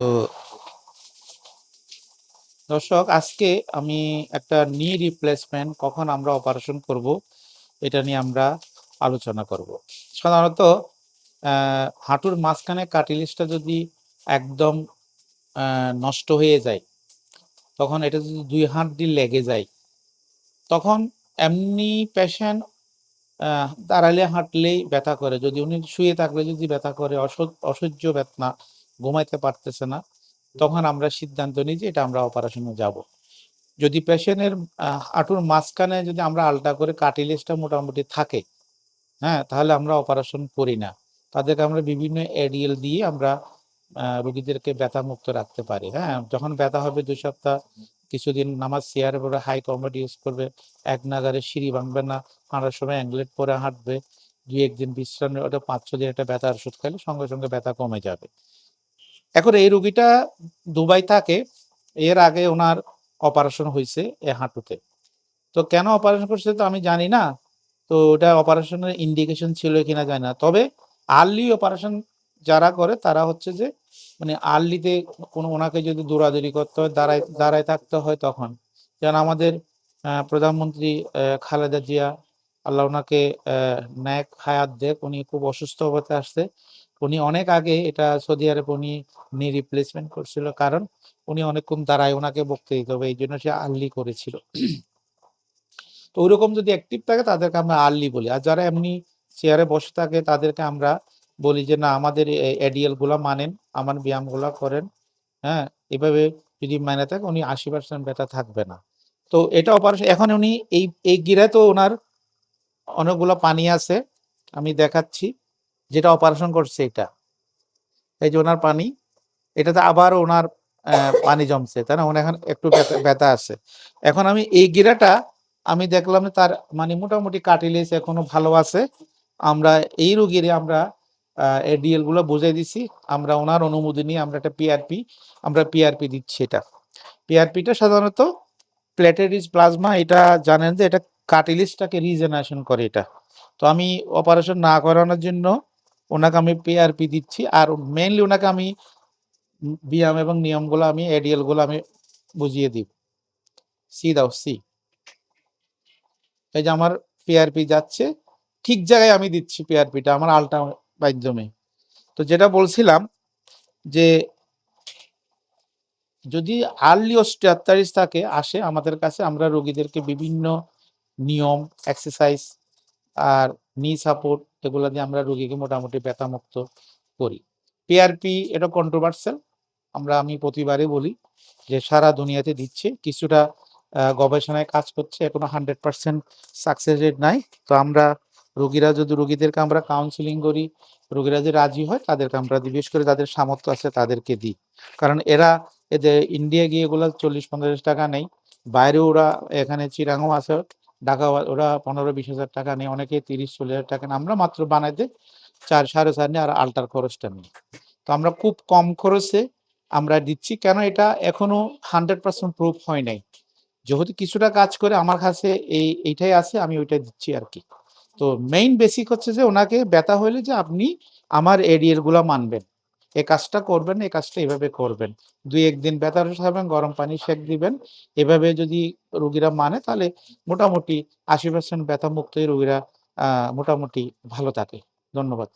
তো দর্শক, আজকে আমি একটা নি রিপ্লেসমেন্ট কখন আমরা অপারেশন করব, এটা নিয়ে আমরা আলোচনা করব। সাধারণত হাঁটুর মাঝখানে কাটিলিসটা যদি একদম নষ্ট হয়ে যায়, তখন এটা যদি দুই হাত দিয়ে লেগে যায়, তখন এমনি পেশেন্ট দাঁড়ালে হাঁটলেই ব্যথা করে। যদি উনি শুয়ে থাকলে যদি ব্যথা করে অসহ্য বেদনা ঘুমাইতে পারতেছে না তখন আমরা সিদ্ধান্ত নিই যে এটা আমরা অপারেশনে যাব। যদি পেশেন্টের হাঁটুর মাঝখানে যদি আমরা আলটা করে কাটিলেসটা মোটামুটি থাকে হ্যাঁ তাহলে আমরা অপারেশন করি না। তাদেরকে আমরা বিভিন্ন এডিএল দিয়ে আমরা রোগীদেরকে ব্যথা মুক্ত রাখতে পারি হ্যাঁ। যখন ব্যথা হবে দুই সপ্তাহ কিছুদিন নামাজ চেয়ারে পরে হাই কমোড ইউজ করবে এক নাগারে সিঁড়ি ভাঙবে না হাঁটার সময় অ্যাংলেট পরে হাঁটবে দুই একদিন বিশ্রাম ওটা পাঁচ ছ দিন একটা ব্যথার ওষুধ খাইলে সঙ্গে সঙ্গে ব্যথা কমে যাবে। এখন এই রুগীটা দুবাই থাকে, এর আগে ওনার অপারেশন হয়েছে এ হাঁটুতে। তো কেন অপারেশন করছে তো আমি জানি না, তো ওটা অপারেশনের ইন্ডিকেশন ছিল কিনা জানি না। তবে আর্লি অপারেশন যারা করে তারা হচ্ছে যে মানে আর্লিতে কোনো ওনাকে যদি দৌড়াদৌড়ি করতে হয়, দাঁড়ায় দাঁড়ায় থাকতে হয় তখন। যেমন আমাদের প্রধানমন্ত্রী খালেদা জিয়া, আল্লাহ ওনাকে ন্যাক হায়াত দেখ উনি খুব অসুস্থ অবস্থায় আসছে। উনি অনেক আগে এটা সৌদি আরব উনি নি রিপ্লেসমেন্ট করছিল। কারণ উনি অনেকক্ষণ দাঁড়ায় ওনাকে বকতে দিতে হবে, এই জন্য সে আর্লি করেছিল। তো ওইরকম যদি অ্যাক্টিভ থাকে, তাদেরকে আমরা আর্লি বলি। আর যারা এমনি চেয়ারে বসে থাকে, তাদেরকে আমরা বলি যে, না, আমাদের এডিএলগুলা মানেন, আমার ব্যায়ামগুলা করেন। হ্যাঁ এভাবে যদি মানে থাকে, উনি আশি পার্সেন্ট ব্যথা থাকবে না। তো এটা অপারেশন এখন উনি এই এই গিরায় তো ওনার অনেকগুলো পানি আছে, আমি দেখাচ্ছি। যেটা অপারেশন করছে এটা। এই যে ওনার পানি, এটাতে আবার ওনার পানি জমছে, তাই না? এখন একটু ব্যথা- আছে। এখন আমি এই গিরাটা, আমি দেখলাম তার মানে মোটামুটি কাটিলেস এখনও ভালো আছে। আমরা এই রোগীরে আমরা এডিএলগুলো বুঝাই দিছি। আমরা ওনার অনুমতি নিয়ে আমরা একটা পিআরপি আমরা পিআরপি দিচ্ছি এটা। পিআরপিটা সাধারণত প্লেটেরিস প্লাজমা এটা জানেন যে এটা কাটিলিসটাকে রিজেনারেশন করে এটা। তো আমি অপারেশন না করানোর জন্য ওনাকে আমি পিআরপি দিচ্ছি, আর মেইনলি ওনাকে আমি ব্যায়াম এবং নিয়মগুলো আমি এডিএলগুলো আমি বুঝিয়ে দিব। সি দাও সি এই যে আমার পিআরপি যাচ্ছে, ঠিক জায়গায় আমি দিচ্ছি পিআরপিটা আমার আলটা মাধ্যমে। তো যেটা বলছিলাম যে, যদি আর্লি অস্টিয়াত্তারিস থাকে আসে, আমাদের কাছে আমরা রোগীদেরকে বিভিন্ন নিয়ম এক্সারসাইজ আর নি সাপোর্ট এগুলো দিয়ে আমরা রোগীকে মোটামুটি ব্যথামুক্ত করি। পিআরপি এটা কন্ট্রোভার্সিয়াল আমরা, আমি প্রতিবারই বলি যে সারা দুনিয়াতে দিচ্ছে। কিছুটা গবেষণায় কাজ করছে। এখনও হান্ড্রেড পার্সেন্ট সাকসেস রেট নাই। তো আমরা রোগীরা, যদি রোগীদেরকে আমরা কাউন্সিলিং করি, রোগীরা যে রাজি হয়, তাদেরকে আমরা বিশেষ করে যাদের সামর্থ্য আছে, তাদেরকে দিই। কারণ এরা, এদের ইন্ডিয়া গিয়ে এগুলো চল্লিশ, পঞ্চাশ টাকা নেই। বাইরে ওরা, এখানে চিরাঙও আছে। ঢাকা ওরা পনেরো বিশ হাজার টাকা নেই অনেকে তিরিশ চল্লিশ হাজার টাকা নেই আমরা মাত্র বানাইতে চার সাড়ে চার নিয়ে আর আল্টার খরচটা নিই। তো আমরা খুব কম খরচে আমরা দিচ্ছি। কেন এটা এখনও হান্ড্রেড পার্সেন্ট প্রুফ হয় নাই। যেহেতু কিছুটা কাজ করে আমার কাছে এই, এইটাই আছে, আমি ওইটা দিচ্ছি আর কি। তো মেইন বেসিক হচ্ছে যে ওনাকে ব্যথা হইলে যে আপনি আমার এডিএলগুলা মানবেন। এই কাজটা করবেন এই কাজটা এভাবে করবেন। দুই একদিন ব্যথার খাবেন, গরম পানি সেঁক দিবেন। এভাবে যদি রুগীরা মানে তাহলে মোটামুটি আশি পার্সেন্ট ব্যথা মুক্তই রোগীরা মোটামুটি ভালো থাকে। ধন্যবাদ।